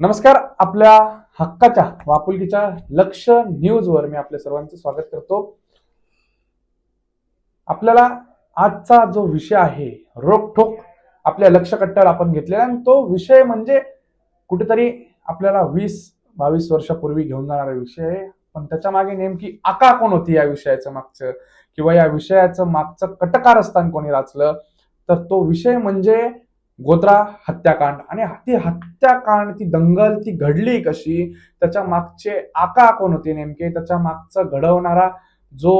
नमस्कार आपल्या हक्काच्या वापुलकीच्या लक्ष न्यूजवर मी आपल्या सर्वांचं स्वागत करतो. आपल्याला आजचा जो विषय आहे रोखोक आपल्या लक्ष कट्ट्यावर आपण घेतलेला आणि तो विषय म्हणजे कुठेतरी आपल्याला वीस बावीस वर्षापूर्वी घेऊन जाणारा विषय आहे. पण त्याच्यामागे नेमकी आका कोण होती या विषयाचं मागचं? किंवा या विषयाचं मागचं कटकारस्थान कोणी राचलं? तर तो विषय म्हणजे गोत्रा हत्याकांड. आणि ती हत्याकांड ती दंगल ती घडली कशी? त्याच्या मागचे आका कोण होते नेमके? त्याच्या मागचं घडवणारा जो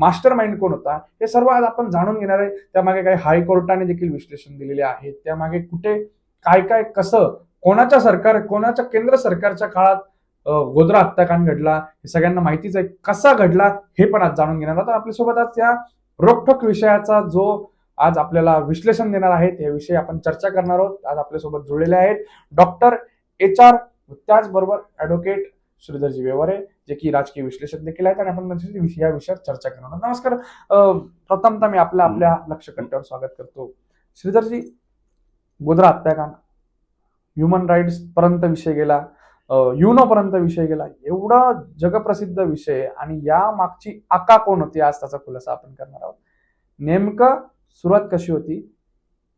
मास्टर माइंड कोण होता? हे सर्व आज आपण जाणून घेणार आहे. त्यामागे काही हायकोर्टाने देखील विश्लेषण दिलेले आहे. त्यामागे कुठे काय काय कसं कोणाच्या सरकार कोणाच्या केंद्र सरकारच्या काळात गोद्रा हत्याकांड घडला? हे सगळ्यांना माहितीच आहे. कसा घडला? हे पण आज जाणून घेणार आहोत. आपल्यासोबत आज त्या रोखोक विषयाचा जो आज आपल्याला विश्लेषण देणार आहेत याविषयी आपण चर्चा करणार आहोत. आज आपल्यासोबत जुळलेले आहेत डॉक्टर एच आर त्याचबरोबर ऍडव्होकेट श्रीधरजी व्यवहारे जे की राजकीय विश्लेषक देखील आहेत आणि आपण म्हणजे या विषयावर चर्चा करणार आहोत. नमस्कार. प्रथमतः मी आपल्या आपल्या लक्ष कंट्यावर स्वागत करतो. श्रीधरजी गोधरा हत्याकांड ह्युमन राईट्स पर्यंत विषय गेला युनो पर्यंत विषय गेला एवढा जगप्रसिद्ध विषय आणि या मागची आका कोण होती? आज त्याचा खुलासा आपण करणार आहोत. नेमकं सुरुवात कशी होती?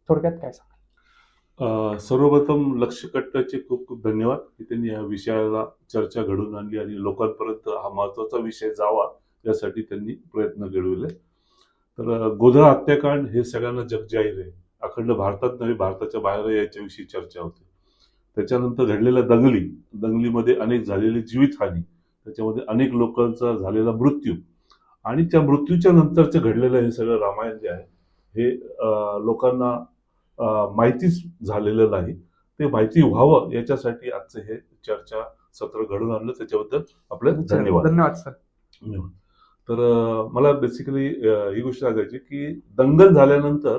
थोडक्यात काय सांगा सर्वप्रथम लक्ष कट्टाचे खूप खूप धन्यवाद की त्यांनी या विषयाला चर्चा घडवून आणली आणि लोकांपर्यंत हा महत्त्वाचा विषय जावा यासाठी त्यांनी प्रयत्न घडविले. तर गोधरा हत्याकांड हे सगळ्यांना जगजाहीर आहे. अखंड भारतात नव्हे भारताच्या बाहेर याच्याविषयी चर्चा होते. त्याच्यानंतर घडलेल्या दंगली दंगलीमध्ये अनेक झालेली जीवितहानी त्याच्यामध्ये अनेक लोकांचा झालेला मृत्यू आणि त्या मृत्यूच्या नंतरचं घडलेलं हे सगळं रामायण जे आहे हे लोकांना माहितीच झालेलं नाही. ते माहिती व्हावं याच्यासाठी आजचं हे चर्चा सत्र घडून आणलं. त्याच्याबद्दल आपले धन्यवाद. धन्यवाद. सर. धन्यवाद. तर मला बेसिकली ही गोष्ट सांगायची की दंगल झाल्यानंतर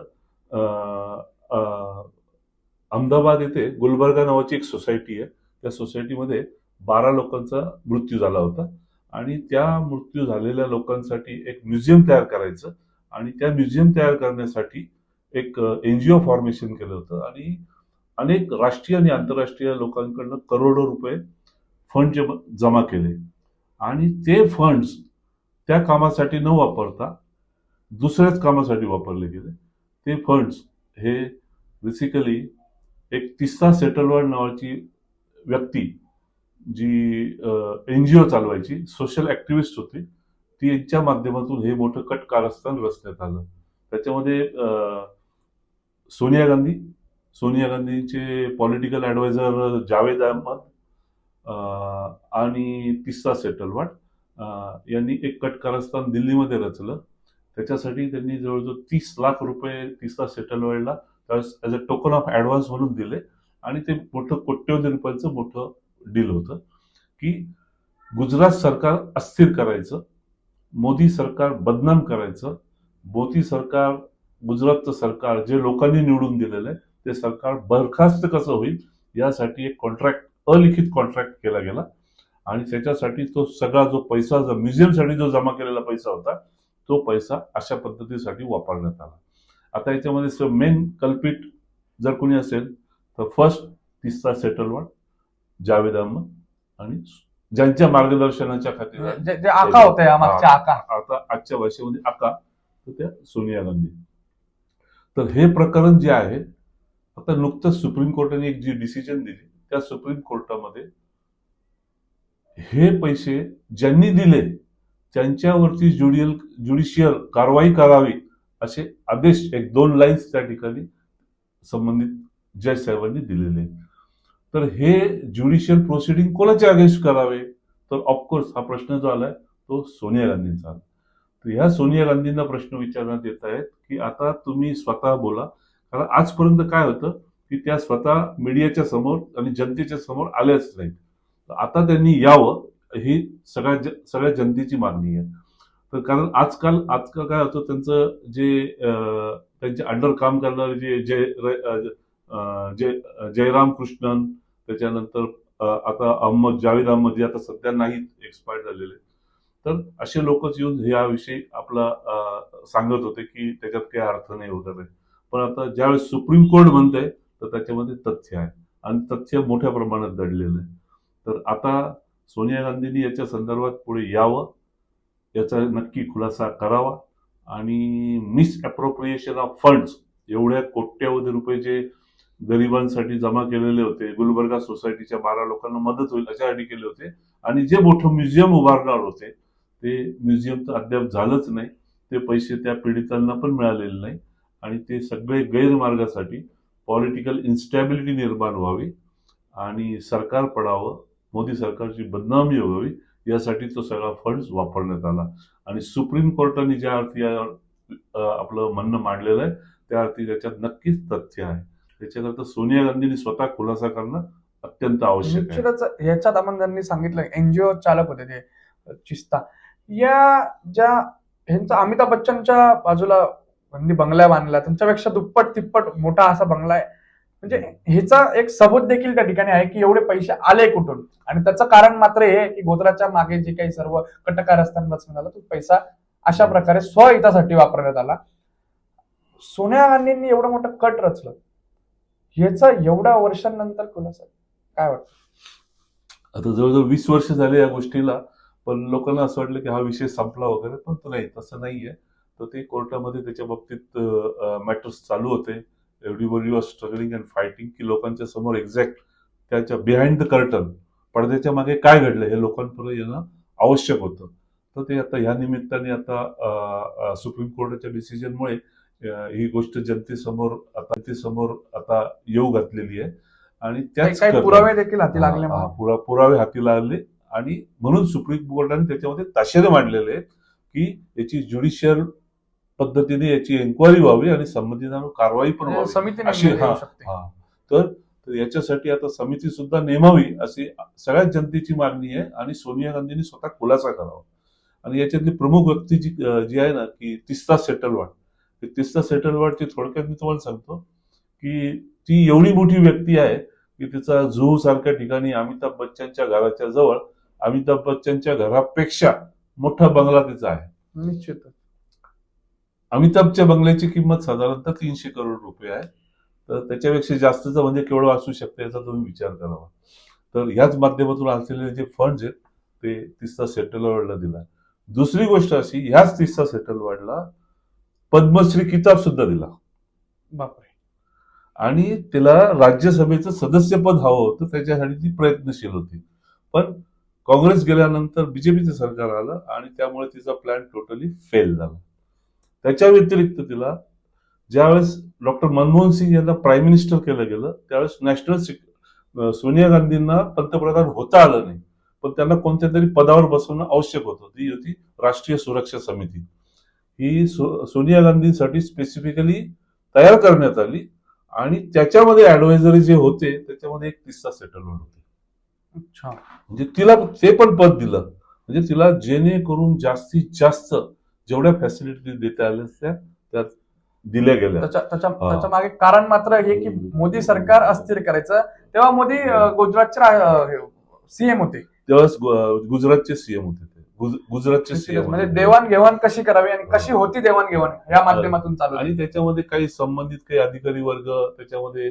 अहमदाबाद येथे गुलबर्गा नावाची एक सोसायटी आहे. त्या सोसायटीमध्ये बारा लोकांचा मृत्यू झाला होता. आणि त्या मृत्यू झालेल्या लोकांसाठी एक म्युझियम तयार करायचं. आणि त्या म्युझियम तयार करण्यासाठी एक एनजीओ फॉर्मेशन केलं होतं. आणि अनेक राष्ट्रीय आणि आंतरराष्ट्रीय लोकांकडनं करोडो रुपये फंड जे जमा केले. आणि ते फंड्स त्या कामासाठी न वापरता दुसऱ्याच कामासाठी वापरले गेले. ते फंड्स हे बेसिकली एक तिस्ता सेटलवर्ड नावाची व्यक्ती जी एन जी ओ चालवायची सोशल ॲक्टिव्हिस्ट होती पीएचच्या यांच्या माध्यमातून हे मोठं कट कारस्थान रचण्यात आलं. त्याच्यामध्ये सोनिया गांधी सोनिया गांधीचे पॉलिटिकल ऍडवायझर जावेद अहमद आणि तिस्सा सेटलवाट यांनी एक कट कारस्थान दिल्लीमध्ये रचलं. त्याच्यासाठी त्यांनी जवळजवळ तीस लाख रुपये Teesta सेटलवाडला as a token of advance म्हणून दिले. आणि ते मोठं कोट्यवधी रुपयांचं मोठं डील होतं. की गुजरात सरकार अस्थिर करायचं. मोदी सरकार बदनाम करायचं मोदी सरकार गुजरातचं सरकार जे लोकांनी निवडून दिलेलं आहे ते सरकार बरखास्त कसं होईल यासाठी एक कॉन्ट्रॅक्ट अलिखित कॉन्ट्रॅक्ट केला गेला. आणि त्याच्यासाठी तो सगळा जो पैसा जो म्युझियमसाठी जो जमा केलेला पैसा होता तो पैसा अशा पद्धतीसाठी वापरण्यात आला. आता याच्यामध्ये मेन कल्पित जर कोणी असेल तर फर्स्ट तिसरा सेटलमेंट जावेद अहमद आणि ज्यांच्या मार्गदर्शनाच्या जे जे आका होते या मागच्या आका. आता आजच्या भाषेमध्ये आका तर त्या सोनिया गांधी. तर हे प्रकरण जे आहे आता नुकतंच सुप्रीम कोर्टाने एक जी डिसिजन दिली त्या सुप्रीम कोर्टामध्ये हे पैसे ज्यांनी दिले त्यांच्यावरती ज्युडियल ज्युडिशियल कारवाई करावी असे आदेश एक दोन लाईन्स त्या ठिकाणी संबंधित जज साहेबांनी दिलेले आहेत. तर हे ज्युडिशियल प्रोसिडिंग कोणाचे अगेन्स्ट करावे? तर ऑफकोर्स हा प्रश्न जो आलाय तो सोनिया गांधींचा आला. तर ह्या सोनिया गांधींना प्रश्न विचारण्यात येत आहेत की आता तुम्ही स्वतः बोला. कारण आजपर्यंत काय होतं की त्या स्वतः मीडियाच्या समोर आणि जनतेच्या समोर आल्याच नाहीत. तर आता त्यांनी यावं ही सगळ्या ज- सगळ्या जनतेची मागणी आहे. तर कारण आजकाल आजकाल काय होतं त्यांचं जे त्यांचे त्यांच्या अंडर काम करणारे जे जय जय जयराम कृष्णन त्याच्यानंतर आता अहमद जावेद अहमद जे आता सध्या नाहीत एक्सपायर झालेले. तर असे लोकच येऊन याविषयी आपला सांगत होते की त्याच्यात काही अर्थ नाही वगैरे. पण आता ज्यावेळेस सुप्रीम कोर्ट म्हणते तर त्याच्यामध्ये तथ्य आहे. आणि तथ्य मोठ्या प्रमाणात दडलेलं आहे. तर आता सोनिया गांधींनी याच्या संदर्भात पुढे यावं याचा नक्की खुलासा करावा आणि मिस अप्रोप्रिएशन ऑफ फंड्स एवढ्या कोट्यावधी रुपये जे गरिबांसाठी जमा केलेले होते गुलबर्गा सोसायटीच्या बारा लोकांना मदत होईल अशासाठी केले होते. आणि जे मोठं म्युझियम उभारणार होते ते म्युझियम तर अद्याप झालंच नाही. ते पैसे त्या पीडितांना पण मिळालेले नाही. आणि ते सगळे गैरमार्गासाठी पॉलिटिकल इन्स्टॅबिलिटी निर्माण व्हावी आणि सरकार पडावं मोदी सरकारची बदनामी व्हावी यासाठी तो सगळा फंड्स वापरण्यात आला. आणि सुप्रीम कोर्टाने ज्या अर्थी आपलं म्हणणं मांडलेलं आहे त्या अर्थी त्याच्यात नक्कीच तथ्य आहे. त्याच्याकरता सोनिया गांधींनी स्वतः खुलासा करणं अत्यंत आवश्यक आहे. निश्चितच ह्याच्यात आपण त्यांनी सांगितलं एनजीओ चालक होते ते चिस्ता. या ज्या ह्यांचा अमिताभ बच्चनच्या बाजूला म्हणजे बंगला बांधला त्यांच्यापेक्षा दुप्पट तिप्पट मोठा असा बंगला आहे. म्हणजे ह्याचा एक सबूत देखील त्या ठिकाणी आहे की एवढे पैसे आले कुठून? आणि त्याचं कारण मात्र हे आहे की गोत्राच्या मागे जे काही सर्व कटकार असताना आलं तो पैसा अशा प्रकारे स्वहितासाठी वापरण्यात आला. सोनिया गांधींनी एवढं मोठं कट रचलं. ह्याचा एवढ्या वर्षांनंतर खुलासा काय वाटतं? आता जवळजवळ वीस वर्ष झाले या गोष्टीला पण लोकांना असं वाटलं की हा विषय संपला वगैरे पण तो नाही तसं नाहीये. तर ते कोर्टामध्ये त्याच्या बाबतीत मॅटर्स चालू होते. Everybody was struggling and fighting की लोकांच्या समोर एक्झॅक्ट त्याच्या बिहाइंड द कर्टन पडद्याच्या मागे काय घडलं हे लोकांपर्यंत येणं आवश्यक होतं. तर ते आता ह्या निमित्ताने आता सुप्रीम कोर्टाच्या डिसिजनमुळे ही गोष्ट जनतेसमोर आता जनतेसमोर आता येऊ घातलेली आहे. आणि त्याच पुरावे देखील हाती लागले पुरावे हाती लागले. आणि म्हणून सुप्रीम कोर्टाने त्याच्यामध्ये ताशेरे मांडलेले आहेत की याची ज्युडिशियल पद्धतीने याची एन्क्वायरी व्हावी आणि संबंधितांवर कारवाई पण म्हणजे व्हावी. समिती अशी हा तर याच्यासाठी आता समिती सुद्धा नेमावी अशी सगळ्याच जनतेची मागणी आहे आणि सोनिया गांधींनी स्वतः खुलासा करावा. आणि याच्यातली प्रमुख व्यक्ती जी जी आहे ना की तिस्ता सेटलवाड ते तिस्ता सेटलवाडची थोडक्यात मी तुम्हाला सांगतो की ती एवढी मोठी व्यक्ती आहे की तिचा जुहू सारख्या ठिकाणी अमिताभ बच्चनच्या घराच्या जवळ अमिताभ बच्चनच्या घरापेक्षा मोठा बंगला तिचा आहे. निश्चित अमिताभच्या बंगल्याची किंमत साधारणतः तीनशे करोड रुपये आहे. तर त्याच्यापेक्षा जास्तचं म्हणजे केवढं असू शकतं याचा तुम्ही विचार करावा तर ह्याच माध्यमातून असलेले जे फंड्स आहेत ते तिस्ता सेटलवाडला दिला. दुसरी गोष्ट अशी ह्याच तिस्ता सेटलवाडला पद्मश्री किताब सुद्धा दिला. बापरे. आणि तिला राज्यसभेचं सदस्यपद हवं होतं त्याच्यासाठी ती प्रयत्नशील होती. पण काँग्रेस गेल्यानंतर बीजेपीचं सरकार आलं आणि त्यामुळे तिचा प्लॅन टोटली फेल झाला. त्याच्या व्यतिरिक्त तिला ज्यावेळेस डॉक्टर मनमोहन सिंग यांना प्राईम मिनिस्टर केलं गेलं त्यावेळेस नॅशनल सोनिया गांधींना पंतप्रधान होता आलं नाही. पण त्यांना कोणत्या तरी पदावर बसवणं आवश्यक होतं. ती होती राष्ट्रीय सुरक्षा समिती. ही सो- सोनिया गांधींसाठी स्पेसिफिकली तयार करण्यात आली आणि त्याच्यामध्ये ऍडवायझरी जे होते त्याच्यामध्ये एक तिस्ता सेटलमेंट होते अच्छा. म्हणजे तिला ते पण पद दिलं. म्हणजे तिला जेणेकरून जास्तीत जास्त जेवढ्या फॅसिलिटी देता आल्या त्या त्या दिल्या गेल्या. त्याच्या हा. मागे कारण मात्र हे की मोदी सरकार अस्थिर करायचं. तेव्हा मोदी अं, गुजरातचे सीएम होते. गु- गुजरातचे सीएम होते. गुजरातचे सीएम म्हणजे देवाणघेवाण कशी करावी आणि कशी होती देवाणघेवाण या माध्यमातून चालू आणि त्याच्यामध्ये काही संबंधित काही अधिकारी वर्ग त्याच्यामध्ये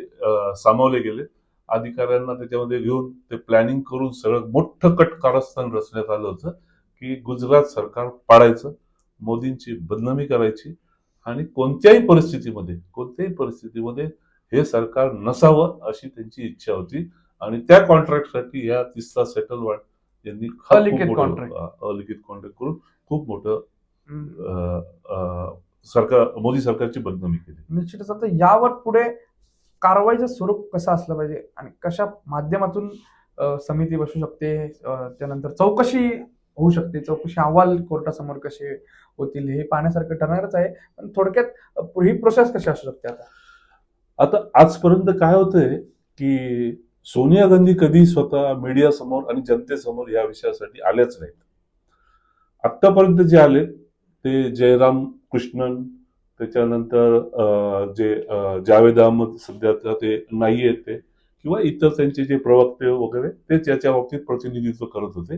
सामावले गेले. अधिकाऱ्यांना त्याच्यामध्ये घेऊन ते प्लॅनिंग करून सगळं मोठं कट कारस्थान रचण्यात आलं होतं की गुजरात सरकार पाडायचं मोदींची बदनामी करायची आणि कोणत्याही परिस्थितीमध्ये कोणत्याही परिस्थितीमध्ये हे सरकार नसावं अशी त्यांची इच्छा होती. आणि त्या कॉन्ट्रॅक्टसाठी या तिस्ता सेटलवाड यांनी अलिखित. अं, अलिखित कॉन्ट्रॅक्ट करून खूप मोठं सरकार मोदी सरकारची बदनामी केली. निश्चितच आता यावर पुढे कारवाईचं स्वरूप कसं असलं पाहिजे आणि कशा माध्यमातून समिती बसू शकते? त्यानंतर चौकशी होऊ शकते. चौकशी अहवाल कोर्टासमोर कसे होतील हे पाहण्यासारखं ठरणारच आहे. पण थोडक्यात ही प्रोसेस कशी असू शकते आता? आता आजपर्यंत काय होतंय की सोनिया गांधी कधी स्वतः मीडिया समोर आणि जनतेसमोर या विषयासाठी आल्याच नाहीत. आतापर्यंत जे आले ते जयराम कृष्णन त्याच्यानंतर अं, जे जावेद अहमद सध्या ते नाही आहेत ते किंवा इतर त्यांचे जे प्रवक्ते वगैरे तेच याच्या बाबतीत प्रतिनिधित्व करत होते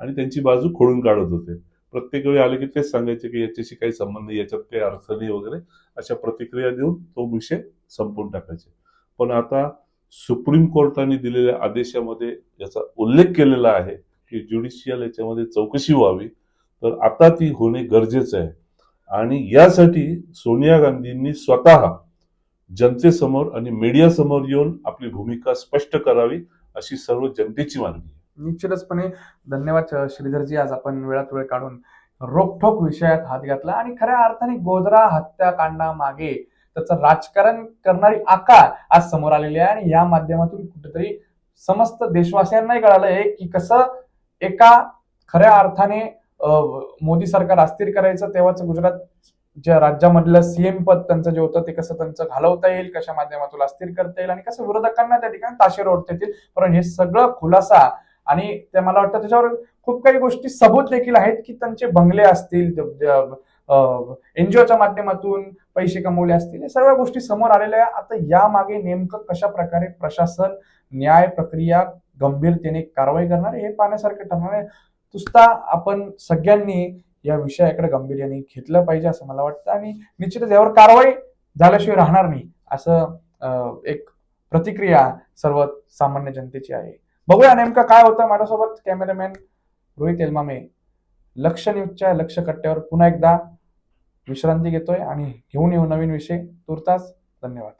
आणि त्यांची बाजू खोडून काढत होते. प्रत्येक वेळी आले की तेच सांगायचे की याच्याशी काही संबंध नाही याच्यात काही अर्थ नाही वगैरे अशा प्रतिक्रिया देऊन तो विषय संपवून टाकायचे. पण आता सुप्रीम कोर्टाने दिलेल्या आदेशामध्ये याचा उल्लेख केलेला आहे की ज्युडिशियल याच्यामध्ये चौकशी व्हावी. तर आता ती होणे गरजेचं आहे. आणि यासाठी सोनिया गांधींनी स्वतः जनतेसमोर आणि मीडियासमोर येऊन आपली भूमिका स्पष्ट करावी अशी सर्व जनतेची मागणी निश्चितचपणे धन्यवाद श्रीधरजी. आज आपण वेळात वेळ काढून रोखोक विषयात हात घातला. आणि खऱ्या अर्थाने गोधरा हत्याकांडामागे त्याचं राजकारण करणारी आकार आज समोर आलेली आहे आणि या माध्यमातून कुठेतरी समस्त देशवासियांनाही कळालंय की कसं एका खऱ्या अर्थाने मोदी सरकार अस्थिर करायचं तेव्हाच गुजरात ज्या राज्यामधलं सीएम पद त्यांचं जे होतं ते कसं त्यांचं घालवता येईल कशा माध्यमातून अस्थिर करता येईल आणि कसं विरोधकांना त्या ठिकाणी ताशेर ओढता येतील. पण हे सगळं खुलासा आणि ते मला वाटतं त्याच्यावर खूप काही गोष्टी सबूत देखील आहेत की त्यांचे बंगले असतील एनजीओच्या माध्यमातून पैसे कमवले असतील या सर्व गोष्टी समोर आलेल्या आहे आता यामागे नेमकं कशा प्रकारे प्रशासन न्याय प्रक्रिया गंभीरतेने कारवाई करणार हे पाहण्यासारखं ठरणार आहे. तुस्ता आपण सगळ्यांनी या विषयाकडे गंभीर्याने घेतलं पाहिजे असं मला वाटतं आणि निश्चितच यावर कारवाई झाल्याशिवाय राहणार नाही असं एक प्रतिक्रिया सर्व सामान्य जनतेची आहे. बघूया नेमकं काय होतं माझ्यासोबत कॅमेरामॅन रोहित एलमामे. लक्ष न्यूजच्या लक्ष कट्ट्यावर पुन्हा एकदा विश्रांती घेतोय आणि घेऊन येऊ नवीन विषय. तुर्तास धन्यवाद.